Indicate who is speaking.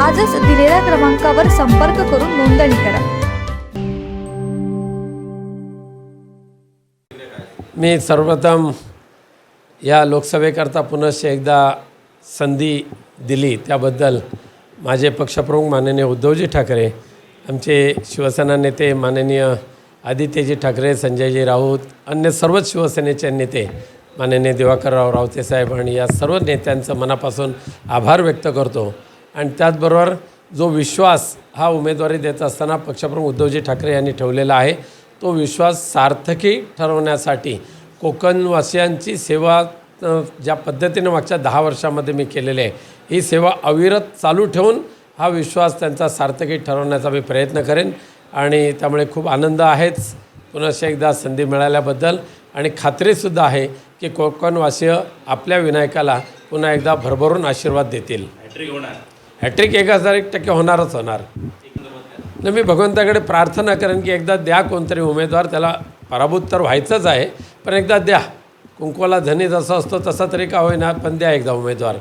Speaker 1: आजच दिलेल्या क्रमांकावर संपर्क करून नोंदणी करा.
Speaker 2: मी सर्वप्रथम या लोकसभेकरता पुनश्च एकदा संधी दिली. त्याबद्दल माझे पक्षप्रमुख माननीय उद्धवजी ठाकरे आमचे शिवसेना नेते माननीय आदित्यजी ठाकरे संजयजी राऊत अन्य सर्वच शिवसेनेचे नेते माननीय दिवाकरराव रावते साहेब आणि या सर्व नेत्यांचं मनापासून आभार व्यक्त करतो. आणि त्याचबरोबर जो विश्वास हा उमेदवारी देत असताना पक्षप्रमुख उद्धवजी ठाकरे यांनी ठेवलेला आहे तो विश्वास सार्थकी ठरवण्यासाठी कोकणवासियांची सेवा ज्या पद्धतीनं मागच्या दहा वर्षामध्ये मी केलेली आहे ही सेवा अविरत चालू ठेवून हा विश्वास त्यांचा सार्थकी ठरवण्याचा मी प्रयत्न करेन. आणि त्यामुळे खूप आनंद आहेच. पुनश्च एकदा संधी मिळाल्याबद्दल आणि खात्रीसुद्धा आहे की कोकणवासीय आपल्या विनायकाला पुन्हा एकदा भरभरून आशीर्वाद देतील. हॅट्रिक एक हजार एक टक्के होणारच होणार. तर मी भगवंताकडे प्रार्थना करेन की एकदा द्या कोणतरी उमेदवार त्याला पराभूत तर व्हायचंच आहे पण एकदा द्या. कुंकवाला धनी जसा असतो तसा तरी का होईना पण द्या एकदा उमेदवार.